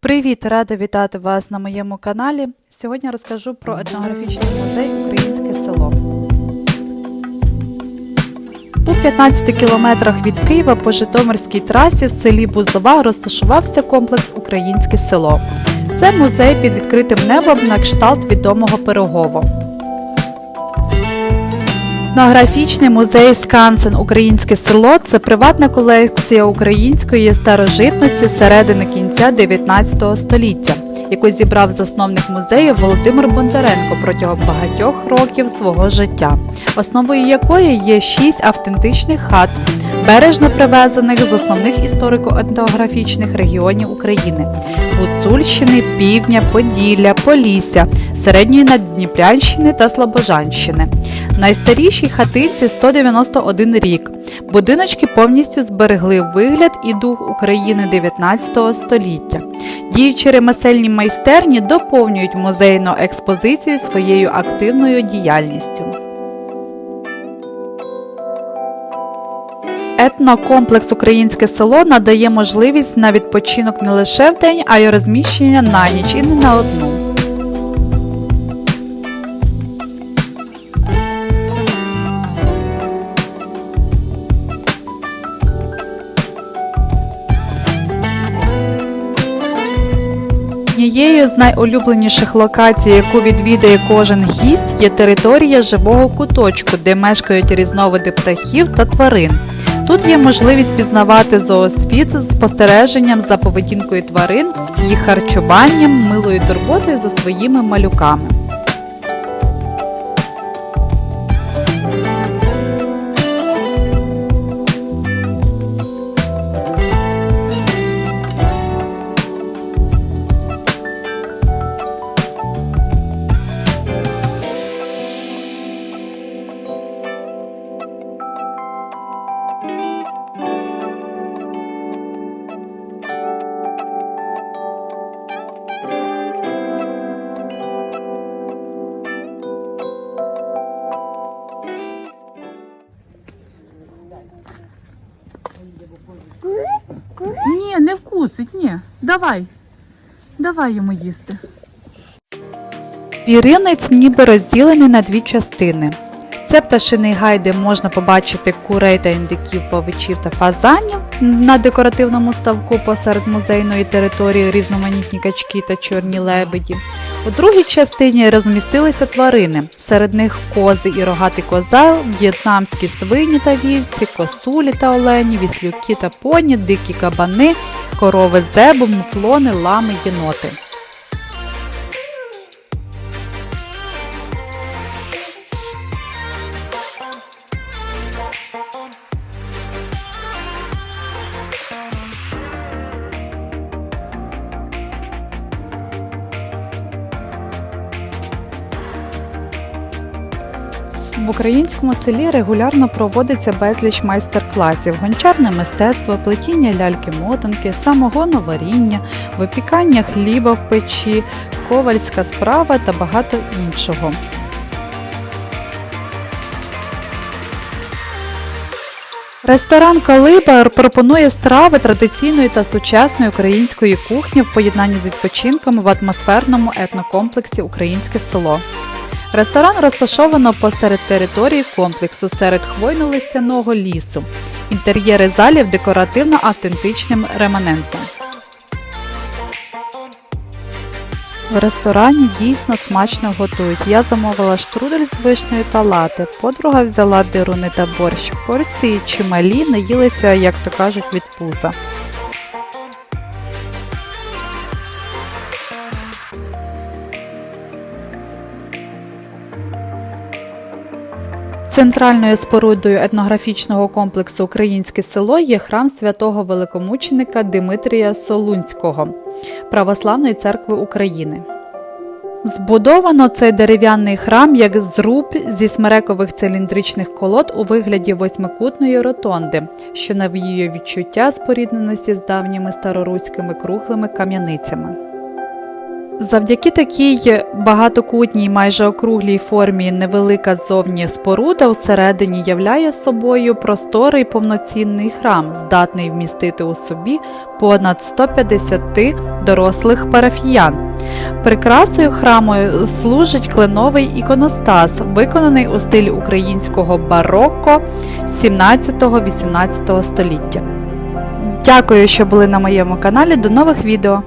Привіт! Рада вітати вас на моєму каналі. Сьогодні розкажу про етнографічний музей Українське село. У 15 кілометрах від Києва по Житомирській трасі в селі Бузова розташувався комплекс Українське село. Це музей під відкритим небом на кшталт відомого Пирогово. Етнографічний музей Скансен Українське село це приватна колекція української старожитності середини кінця 19 століття, яку зібрав засновник музею Володимир Бондаренко протягом багатьох років свого життя, основою якої є шість автентичних хат, бережно привезених з основних історико-етнографічних регіонів України Гуцульщини, Півдня, Поділля, Полісся, Середньої Наддніпрянщини та Слобожанщини. Найстарішій хатинці 191 рік. Будиночки повністю зберегли вигляд і дух України 19 століття. Діючі ремесельні майстерні доповнюють музейну експозицію своєю активною діяльністю. Етнокомплекс Українське село надає можливість на відпочинок не лише в день, а й розміщення на ніч і не на одну. Однією з найулюбленіших локацій, яку відвідає кожен гість, є територія живого куточку, де мешкають різновиди птахів та тварин. Тут є можливість пізнавати зоосвіт з спостереженням за поведінкою тварин, їх харчуванням, милою турботою за своїми малюками. Не вкусить, ні. Давай. Давай йому їсти. Віринець ніби розділений на дві частини. Це пташиний гай, де можна побачити курей та індиків, павичів та фазанів на декоративному ставку посеред музейної території різноманітні качки та чорні лебеді. У другій частині розмістилися тварини. Серед них кози і рогатий козел, в'єтнамські свині та вівці, косулі та олені, віслюки та поні, дикі кабани, корови зебу, муфлони, лами, єноти. В українському селі регулярно проводиться безліч майстер-класів: гончарне мистецтво, плетіння ляльки-мотанки, самогоноваріння, випікання хліба в печі, ковальська справа та багато іншого. Ресторан Калиба пропонує страви традиційної та сучасної української кухні в поєднанні з відпочинком в атмосферному етнокомплексі Українське село. Ресторан розташовано посеред території комплексу серед хвойно-листяного лісу. Інтер'єри залів декоративно-автентичним реманентом. В ресторані дійсно смачно готують. Я замовила штрудель з вишнею та лати. Подруга взяла дируни та борщ. Порції чималі, наїлися, як то кажуть, від пуза. Центральною спорудою етнографічного комплексу Українське село є храм святого великомученика Димитрія Солунського Православної церкви України. Збудовано цей дерев'яний храм як зруб зі смерекових циліндричних колод у вигляді восьмикутної ротонди, що навіює відчуття спорідненості з давніми староруськими круглими кам'яницями. Завдяки такій багатокутній, майже округлій формі невелика зовні споруда всередині являє собою просторий повноцінний храм, здатний вмістити у собі понад 150 дорослих парафіян. Прикрасою храму служить кленовий іконостас, виконаний у стилі українського барокко 17-18 століття. Дякую, що були на моєму каналі. До нових відео!